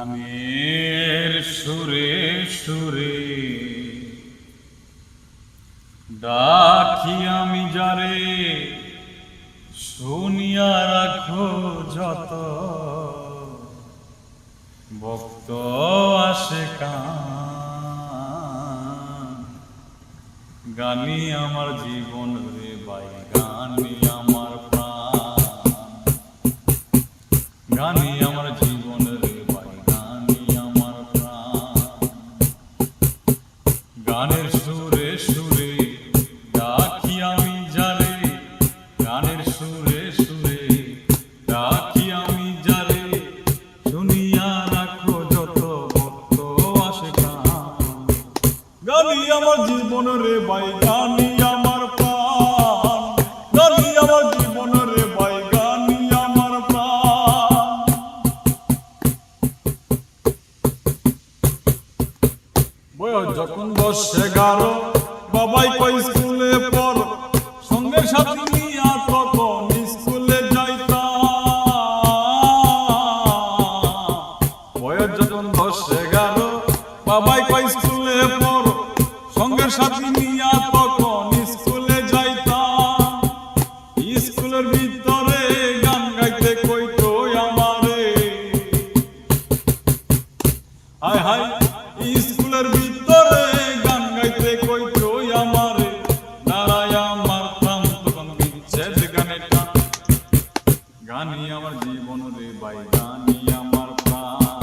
গানের সুরে সুরে ডাকি আমি যারে, শুনিয়া রাখো যত। ভক্ত আসে কান, গানি আমার জীবন গানি আমার জীবন রে ভাই গানি আমার প্রাণ। গানি আমার জীবন রে ভাই গানি আমার প্রাণ। বয়স যখন দশ এগারো, বাবাই কই স্কুলে পড়, সঙ্গে সাথে নিয়া তখন স্কুলে যাইতাম। বয়স যখন দশ এগারো, বাবাই কই স্কুলে পড় ভিতরে গান গাইতে কইতো আমারে। হায় হায়, স্কুলের ভিতরে গান গাইতে আমারে। প্রাণ আমার জীবন রে ভাই গানি আমার প্রাণ।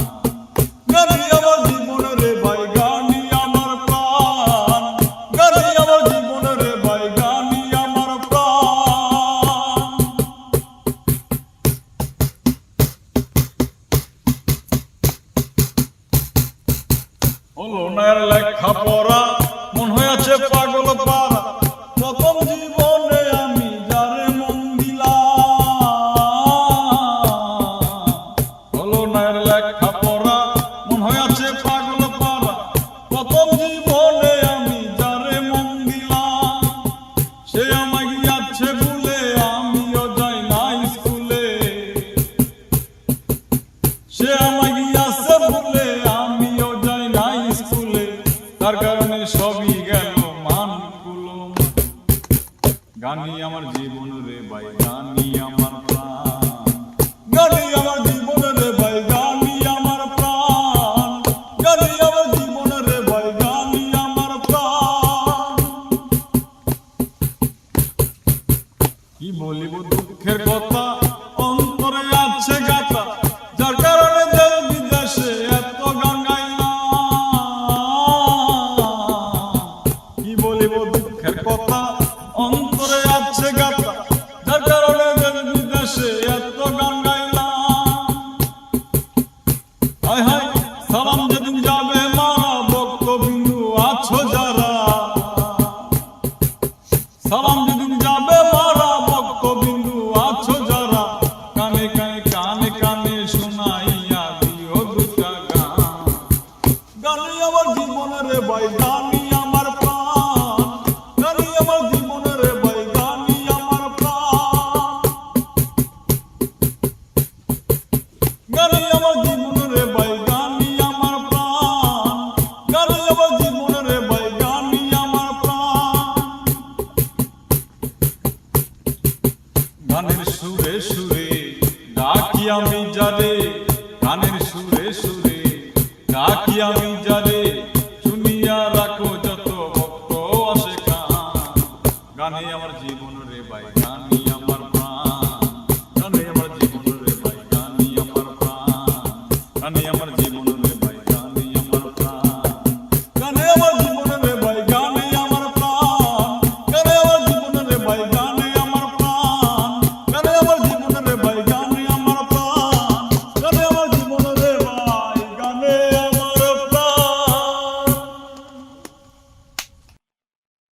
নায়ের লেখা পড়া মন হয়েছে পাগল পারা প্রথম জীবনে আমি যারে মন দিলাম। নায়ের লেখা পড়া মন হয়েছে পাগল কারণে সবই গেল মান কুলম গানি আমার জীবন রে ভাই গানি আমার প্রাণ। গানি কি বলিব দুঃখের কথা? গানের সুরে সুরে, ডাকি আমি যারে গানের সুরে সুরে, ডাকি আমি যারে, শুনিয়া রাখো যত ভক্ত আসে গানে আমার জীবন রে ভাই, গানি আমার প্রাণ। গানে আমার জীবন রে ভাই, গানি আমার প্রাণ। গানে